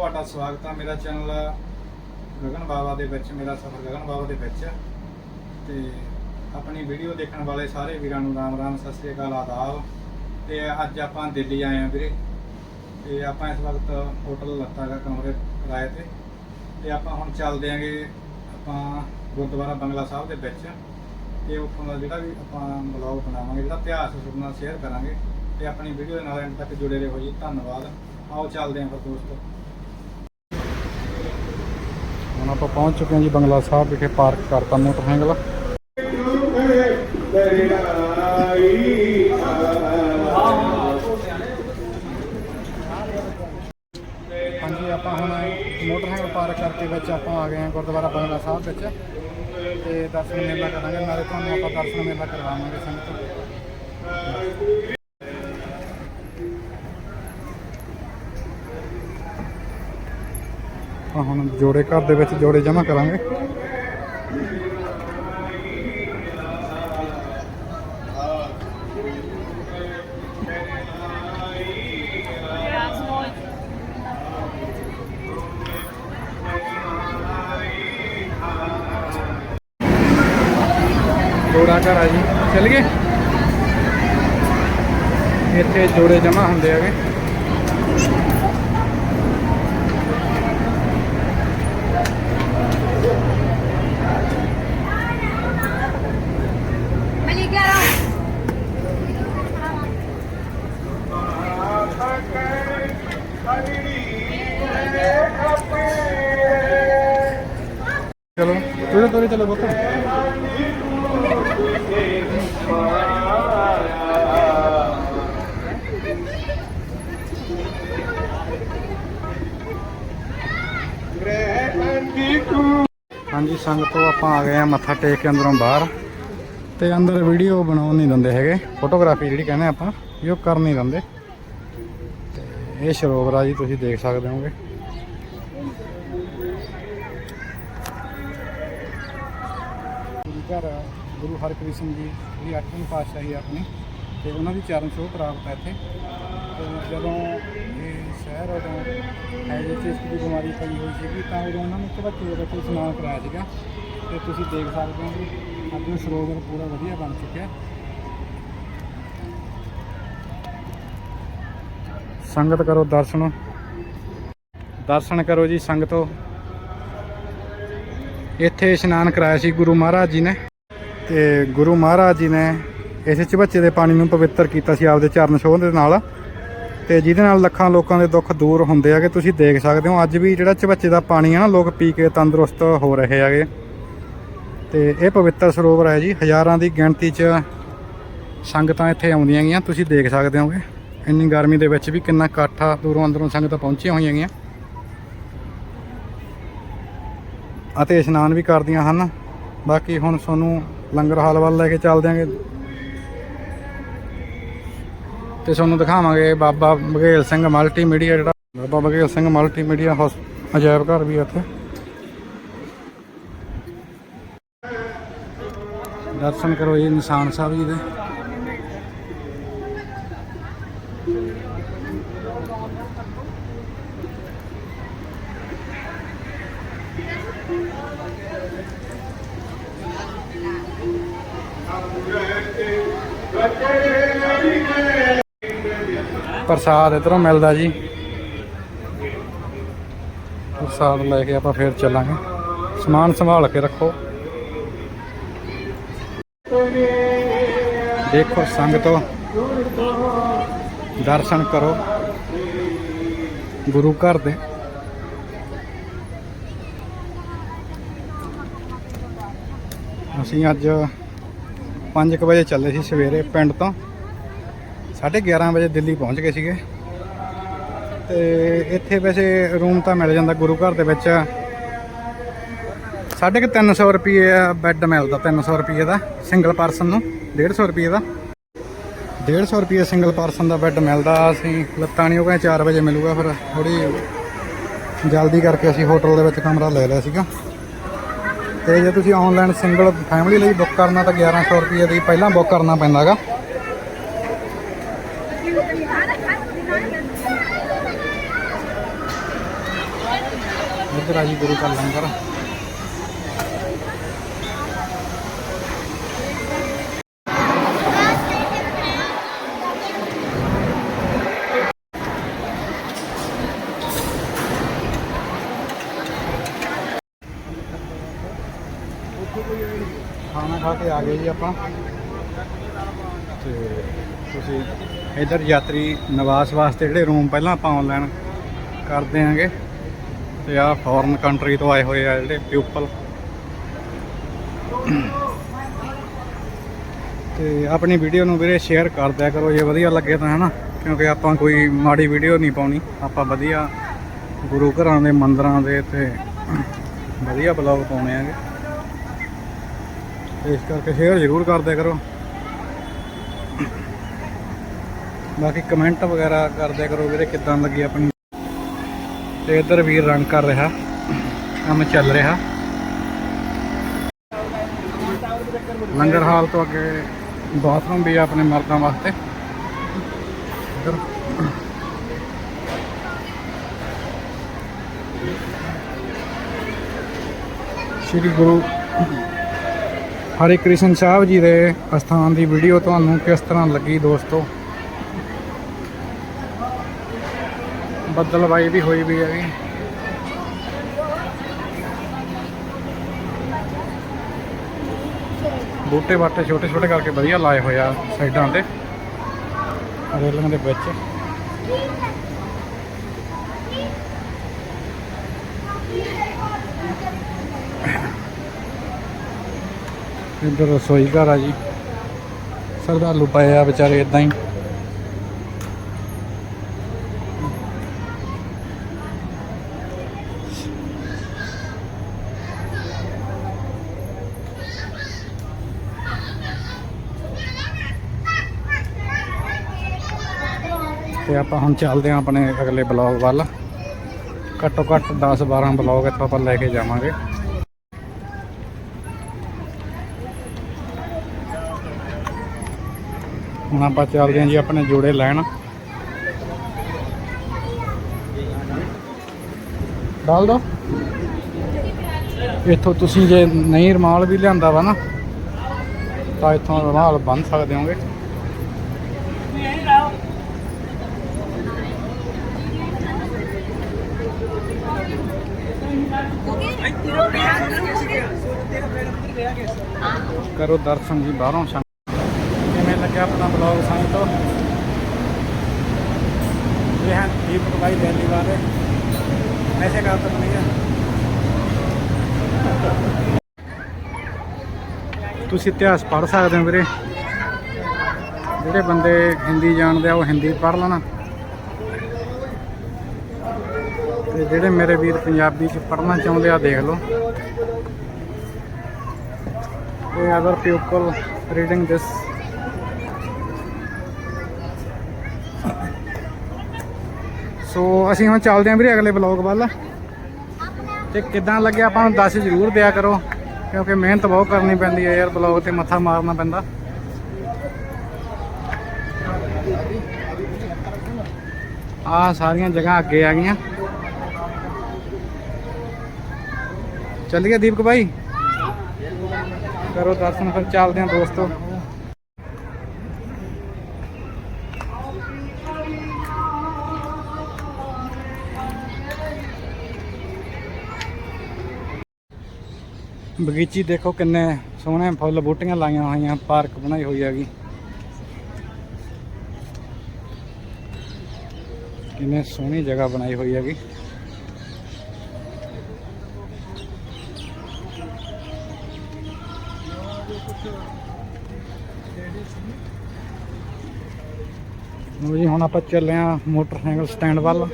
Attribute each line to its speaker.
Speaker 1: ਤੁਹਾਡਾ ਸਵਾਗਤ ਆ। ਮੇਰਾ ਚੈਨਲ ਗਗਨ ਬਾਵਾ ਦੇ ਵਿੱਚ, ਮੇਰਾ ਸਫ਼ਰ ਗਗਨ ਬਾਵਾ ਦੇ ਵਿੱਚ ਤੇ ਆਪਣੀ ਵੀਡੀਓ ਦੇਖਣ ਵਾਲੇ ਸਾਰੇ ਵੀਰਾਂ ਨੂੰ ਰਾਮ ਰਾਮ, ਸਤਿ ਸ੍ਰੀ ਅਕਾਲ, ਆਦਾਬ। ਤੇ ਅੱਜ ਆਪਾਂ ਦਿੱਲੀ ਆਏ ਆ ਵੀਰੇ। ਤੇ ਆਪਾਂ ਇਸ ਵਕਤ ਹੋਟਲ ਲੱਤਾ ਦਾ ਕਮਰੇ ਕਿਰਾਏ ਤੇ। ਤੇ ਆਪਾਂ ਹੁਣ ਚੱਲਦੇ ਆਂਗੇ ਆਪਾਂ ਗੁਰਦੁਆਰਾ ਬੰਗਲਾ ਸਾਹਿਬ ਦੇ ਵਿੱਚ। ਤੇ ਉੱਥੋਂ ਦਾ ਜਿਹੜਾ ਵੀ ਆਪਾਂ ਬਲੌਗ ਬਣਾਵਾਂਗੇ, ਜਿਹੜਾ ਇਤਿਹਾਸ ਉਸ ਸ਼ੇਅਰ ਕਰਾਂਗੇ। ਤੇ ਆਪਣੀ ਵੀਡੀਓ ਦੇ ਨਾਲ ਐਂਡ ਤੱਕ ਜੁੜੇ ਰਹੋ ਜੀ। ਧੰਨਵਾਦ। ਆਓ ਚੱਲਦੇ ਆਂ ਫਿਰ ਦੋਸਤੋ। ਹੁਣ ਆਪਾਂ ਪਹੁੰਚ ਚੁੱਕੇ ਹਾਂ ਜੀ ਬੰਗਲਾ ਸਾਹਿਬ ਵਿਖੇ ਪਾਰਕ ਕਰਤਾ ਮੋਟਰਸਾਈਕਲ ਹਾਂਜੀ, ਆਪਾਂ ਹੁਣ ਮੋਟਰਸਾਈਕਲ ਪਾਰਕ ਕਰਕੇ ਵਿੱਚ ਆਪਾਂ ਆ ਗਏ ਹਾਂ ਗੁਰਦੁਆਰਾ ਬੰਗਲਾ ਸਾਹਿਬ ਵਿੱਚ। ਤੇ ਦਰਸ਼ਨ ਮੇਲਾ ਕਰਾਂਗੇ, ਨਾਲੇ ਤੁਹਾਨੂੰ ਆਪਾਂ ਦਰਸ਼ਨ ਮੇਲਾ ਕਰਵਾਵਾਂਗੇ ਸੰਗਤ। ਆਪਾਂ ਹੁਣ ਜੋੜੇ ਘਰ ਦੇ ਵਿੱਚ ਜੋੜੇ ਜਮ੍ਹਾਂ ਕਰਾਂਗੇ। ਜੋੜਾ ਘਰ ਆ ਜੀ। ਚੱਲ ਗਏ ਇੱਥੇ ਜੋੜੇ ਜਮ੍ਹਾਂ ਹੁੰਦੇ ਹੈਗੇ। ਚਲੋ, ਤੁਰੇ ਤੁਰੇ, ਚਲੋ ਬੱਤ ਹਾਂਜੀ, ਸੰਗਤੋਂ ਆਪਾਂ ਆ ਗਏ ਆ ਮੱਥਾ ਟੇਕ ਕੇ ਅੰਦਰੋਂ ਬਾਹਰ। ਤੇ ਅੰਦਰ ਵੀਡੀਓ ਬਣਾਉਣ ਨਹੀਂ ਦਿੰਦੇ ਹੈਗੇ। ਫੋਟੋਗ੍ਰਾਫੀ ਜਿਹੜੀ ਕਹਿੰਦੇ ਆਪਾਂ, ਵੀ ਉਹ ਕਰ ਨਹੀਂ ਦਿੰਦੇ। ਤੇ ਇਹ ਸਰੋਵਰ ਆ ਜੀ, ਤੁਸੀਂ ਦੇਖ ਸਕਦੇ ਹੋਗੇ ਗੁਰੂ ਘਰ ਗੁਰੂ ਹਰਕ੍ਰਿਸ਼ਨ ਜੀ ਦੀ ਅੱਠਵੀਂ ਪਾਤਸ਼ਾਹੀ ਆਪਣੀ ਤੇ ਉਹਨਾਂ ਦੀ ਚਰਨ ਛੋਹ ਪ੍ਰਾਪਤ ਹੈ ਇੱਥੇ। ਤੇ ਜਦੋਂ ਇਹ ਸ਼ਹਿਰ ਉਦੋਂ ਹੈਜੇਟਿਸ ਦੀ ਬਿਮਾਰੀ ਪਈ ਹੋਈ ਸੀਗੀ ਤਾਂ ਉਦੋਂ ਉਹਨਾਂ ਨੂੰ ਝਵੱਕੇ ਦੇ ਵਿੱਚ ਇਸ਼ਨਾਨ ਕਰਾਇਆ ਸੀਗਾ। ਤੇ ਤੁਸੀਂ ਦੇਖ ਸਕਦੇ ਹੋ ਕਿ ਅੱਜ ਉਹ ਸਰੋਵਰ ਪੂਰਾ ਵਧੀਆ ਬਣ ਚੁੱਕਿਆ। ਸੰਗਤ ਕਰੋ ਦਰਸ਼ਨ। ਦਰਸ਼ਨ ਕਰੋ ਜੀ, ਸੰਗਤੋ ਇੱਥੇ ਇਸ਼ਨਾਨ ਕਰਾਇਆ ਸੀ ਗੁਰੂ ਮਹਾਰਾਜ ਜੀ ਨੇ ਤੇ ਗੁਰੂ ਮਹਾਰਾਜ ਜੀ ਨੇ ਇਸ ਚਬੱਚੇ ਦੇ ਪਾਣੀ ਨੂੰ ਪਵਿੱਤਰ ਕੀਤਾ ਸੀ, ਆਪਦੇ ਚਰਨ ਛੋਹ ਦੇ ਨਾਲ। ਤੇ ਜਿਹਦੇ ਨਾਲ ਲੱਖਾਂ ਲੋਕਾਂ ਦੇ ਦੁੱਖ ਦੂਰ ਹੁੰਦੇ ਆਗੇ ਤੁਸੀਂ ਦੇਖ ਸਕਦੇ ਹੋ, ਅੱਜ ਵੀ ਜਿਹੜਾ ਚਬੱਚੇ ਦਾ ਪਾਣੀ ਆ ਨਾ, ਲੋਕ ਪੀ ਕੇ ਤੰਦਰੁਸਤ ਹੋ ਰਹੇ ਆਗੇ ਤੇ ਇਹ ਪਵਿੱਤਰ ਸਰੋਵਰ ਹੈ ਜੀ, ਹਜ਼ਾਰਾਂ ਦੀ ਗਿਣਤੀ 'ਚ ਸੰਗਤਾਂ ਇੱਥੇ ਆਉਂਦੀਆਂ ਗੀਆਂ ਤੁਸੀਂ ਦੇਖ ਸਕਦੇ ਹੋਗੇ। ਇੰਨੀ ਗਰਮੀ ਦੇ ਵਿੱਚ ਵੀ ਕਿੰਨਾ ਇਕੱਠ ਦੂਰੋਂ ਅੰਦਰੋਂ ਸੰਗਤਾਂ ਪਹੁੰਚੀਆਂ ਹੋਈਆਂ ਗੀਆਂ ਅਤੇ ਇਸ਼ਨਾਨ ਵੀ ਕਰਦੀਆਂ ਹਨ। ਬਾਕੀ ਹੁਣ ਤੁਹਾਨੂੰ ਲੰਗਰ ਹਾਲ ਵੱਲ ਲੈ ਕੇ ਚੱਲ ਦਿਆਂਗੇ। ਤੇ ਤੁਹਾਨੂੰ ਦਿਖਾਵਾਂਗੇ ਬਾਬਾ ਬਘੇਲ ਸਿੰਘ ਮਲਟੀਮੀਡੀਆ ਜਿਹੜਾ ਬਾਬਾ ਬਘੇਲ ਸਿੰਘ ਮਲਟੀਮੀਡੀਆ ਅਜਾਇਬ ਘਰ ਵੀ ਆ ਇੱਥੇ। ਦਰਸ਼ਨ ਕਰੋ ਜੀ ਨਿਸ਼ਾਨ ਸਾਹਿਬ ਜੀ ਦੇ। ਪ੍ਰਸਾਦ ਇਧਰੋਂ ਮਿਲਦਾ ਜੀ। ਪ੍ਰਸਾਦ ਲੈ ਕੇ ਆਪਾਂ ਫੇਰ ਚੱਲਾਂਗੇ। ਸਮਾਨ ਸੰਭਾਲ ਕੇ ਰੱਖੋ। ਦੇਖੋ ਸੰਗਤੋ, ਦਰਸ਼ਨ ਕਰੋ। ਗੁਰੂ ਘਰ ਦੇ। ਅਸੀਂ ਅੱਜ 5 ਵਜੇ ਚੱਲੇ ਸੀ ਸਵੇਰੇ ਪਿੰਡ ਤੋਂ। 11:30 ਵਜੇ ਦਿੱਲੀ ਪਹੁੰਚ ਗਏ ਸੀਗੇ। ਤੇ ਇੱਥੇ ਵੈਸੇ ਰੂਮ ਤਾਂ ਮਿਲ ਜਾਂਦਾ ਗੁਰੂ ਘਰ ਦੇ ਵਿੱਚ। ਸਾਢੇ ਕੁ 300 ਰੁਪਏ ਬੈੱਡ ਮਿਲਦਾ 300 ਰੁਪਏ ਦਾ ਸਿੰਗਲ ਪਰਸਨ ਨੂੰ 150 ਰੁਪਏ ਦਾ। 150 ਰੁਪਏ ਸਿੰਗਲ ਪਰਸਨ ਦਾ ਬੈੱਡ ਮਿਲਦਾ, ਅਸੀਂ ਲੱਤਾਂ ਨਹੀਂ ਉਹ ਕਹਿੰਦੇ 4 ਵਜੇ ਮਿਲੂਗਾ ਫਿਰ ਥੋੜੀ ਜਲਦੀ ਕਰਕੇ ਅਸੀਂ ਹੋਟਲ ਦੇ ਵਿੱਚ ਕਮਰਾ ਲੈ ਲਿਆ ਸੀਗਾ। ਤੇ ਜੇ ਤੁਸੀਂ ਆਨਲਾਈਨ ਸਿੰਗਲ ਫੈਮਿਲੀ ਲਈ ਬੁੱਕ ਕਰਨਾ ਤਾਂ 1100 ਰੁਪਏ ਦੀ ਪਹਿਲਾਂ ਬੁੱਕ ਕਰਨਾ ਪੈਂਦਾਗਾ। ਇੱਧਰ ਆ ਜੀ ਗੁਰੂ ਕਾ ਲੰਗਰ। ਖਾਣਾ ਖਾ ਕੇ ਆ ਗਏ ਜੀ ਆਪਾਂ। ਤੇ ਤੁਸੀਂ ਇਧਰ ਯਾਤਰੀ ਨਿਵਾਸ ਵਾਸਤੇ ਜਿਹੜੇ ਰੂਮ ਪਹਿਲਾਂ ਆਪਾਂ ਆਨਲਾਈਨ ਕਰ ਦਿਆਂਗੇ ਤੇ ਆ ਫੋਰਨ ਕੰਟਰੀ ਤੋਂ ਆਏ ਹੋਏ ਆ ਜਿਹੜੇ ਪਿਊਪਲ ਤੇ ਆਪਣੀ ਵੀਡੀਓ ਨੂੰ ਵੀਰੇ ਸ਼ੇਅਰ ਕਰ ਦਿਆ ਕਰੋ, ਜੇ ਵਧੀਆ ਲੱਗੇ ਤਾਂ ਹਨਾ, ਕਿਉਂਕਿ ਆਪਾਂ ਕੋਈ ਮਾੜੀ ਵੀਡੀਓ ਨਹੀਂ ਪਾਉਣੀ। ਆਪਾਂ ਵਧੀਆ ਗੁਰੂ ਘਰਾਂ ਦੇ ਮੰਦਰਾਂ ਦੇ ਤੇ ਵਧੀਆ ਬਲੌਗ ਪਾਉਣੇ ਆਗੇ ਇਸ ਕਰਕੇ ਸ਼ੇਅਰ ਜ਼ਰੂਰ ਕਰ ਕਰੋ। ਬਾਕੀ ਕਮੈਂਟ ਵਗੈਰਾ ਕਰ ਕਰੋ ਵੀਰੇ, ਕਿੱਦਾਂ ਲੱਗੀ ਆਪਣੀ। ਤੇ ਇੱਧਰ ਵੀਰ ਰੰਗ ਕਰ ਰਿਹਾ, ਕੰਮ ਚੱਲ ਰਿਹਾ। ਲੰਗਰ ਹਾਲ ਤੋਂ ਅੱਗੇ ਬਾਥਰੂਮ ਵੀ ਆ ਆਪਣੇ ਮਰਦਾਂ ਵਾਸਤੇ। ਇੱਧਰ। ਸ਼੍ਰੀ ਗੁਰੂ ਹਰੇ ਕ੍ਰਿਸ਼ਨ ਸਾਹਿਬ ਜੀ ਦੇ ਅਸਥਾਨ ਦੀ ਵੀਡੀਓ ਤੁਹਾਨੂੰ ਕਿਸ ਤਰ੍ਹਾਂ ਲੱਗੀ ਦੋਸਤੋ? ਬੱਦਲਵਾਈ ਵੀ ਹੋਈ ਵੀ ਹੈਗੀ। ਬੂਟੇ ਬਾਟੇ ਛੋਟੇ ਛੋਟੇ ਕਰਕੇ ਵਧੀਆ ਲਾਏ ਹੋਏ ਆ ਸਾਈਡਾਂ ਤੇ। ਰੇਲਿੰਗ ਦੇ ਵਿੱਚ। ਇੱਧਰ ਰਸੋਈ ਘਰ ਆ ਜੀ। ਸਰਦਾਲੂ ਪਏ ਆ ਵਿਚਾਰੇ ਇਦਾਂ ਹੀ। ਤੇ ਆਪਾਂ ਹੁਣ ਚੱਲਦੇ ਹਾਂ ਆਪਣੇ ਅਗਲੇ ਬਲੌਗ ਵੱਲ। ਘੱਟੋ ਘੱਟ 10 12 ਬਲੌਗ ਇੱਥੋਂ ਆਪਾਂ ਲੈ ਕੇ ਜਾਵਾਂਗੇ। ਹੁਣ ਆਪਾਂ ਚੱਲਦੇ ਹਾਂ ਜੀ ਆਪਣੇ ਜੋੜੇ ਲੈਣ। ਡਾਲ ਦੋ। ਇੱਥੋਂ ਤੁਸੀਂ ਜੇ ਨਹੀਂ ਰਮਾਲ ਵੀ ਲਿਆਂਦਾ ਵਾ ਨਾ, ਤਾਂ ਇੱਥੋਂ ਰਮਾਲ ਬੰਨ ਸਕਦੇ ਹੋਗੇ। ਕਰੋ ਦਰਸ਼ਨ ਜੀ ਬਾਹਰੋਂ। ਸੰਗ ਆਪਣਾ ਬਲੌਗ ਸੰਗਤੋ ਇਹ ਹਨ ਦੀਪਕ ਭਾਈ ਦਿੱਲੀ ਵਾਲੇ ਐਸੇ ਕਰ ਤਾਂ ਨਹੀਂ ਤੁਸੀਂ ਇਤਿਹਾਸ ਪੜ੍ਹ ਸਕਦੇ ਹੋ ਵੀਰੇ। ਜਿਹੜੇ ਬੰਦੇ ਹਿੰਦੀ ਜਾਣਦੇ ਆ, ਉਹ ਹਿੰਦੀ ਪੜ੍ਹ ਲੈਣਾ। ਤੇ ਜਿਹੜੇ ਮੇਰੇ ਵੀਰ ਪੰਜਾਬੀ ਚ ਪੜ੍ਹਨਾ ਚਾਹੁੰਦੇ ਆ, ਦੇਖ ਲਓ। ਤੇ other people reading this so ਅਸੀਂ ਹੁਣ ਚੱਲਦੇ ਆਂ ਵੀਰੇ ਅਗਲੇ ਬਲੌਗ ਵੱਲ। ਤੇ ਕਿਦਾਂ ਲੱਗਿਆ ਆਪਾਂ ਨੂੰ ਦੱਸ ਜ਼ਰੂਰ ਦਿਆ ਕਰੋ, ਕਿਉਂਕਿ ਮਿਹਨਤ ਬਹੁਤ ਕਰਨੀ ਪੈਂਦੀ ਹੈ ਯਾਰ ਬਲੌਗ ਤੇ ਮੱਥਾ ਮਾਰਨਾ ਪੈਂਦਾ। ਆ ਸਾਰੀਆਂ ਜਗ੍ਹਾ ਅੱਗੇ ਆ ਗਈਆਂ। ਚੱਲੀਏ ਦੀਪਕ ਭਾਈ ਕਰੋ ਦਰਸ਼ਨ, ਫਿਰ ਚੱਲਦੇ ਆਂ ਦੋਸਤੋ। ਬਗੀਚੀ ਦੇਖੋ ਕਿੰਨੇ ਸੋਹਣੇ ਫੁੱਲ ਬੂਟੀਆਂ ਲਾਈਆਂ ਹੋਈਆਂ, ਪਾਰਕ ਬਣਾਈ ਹੋਈ ਹੈਗੀ। ਕਿੰਨੇ ਸੋਹਣੀ ਜਗ੍ਹਾ ਬਣਾਈ ਹੋਈ ਹੈਗੀ। ਲਓ ਜੀ, ਹੁਣ ਆਪਾਂ ਚੱਲੇ ਆ ਮੋਟਰਸਾਈਕਲ ਸਟੈਂਡ ਵੱਲ।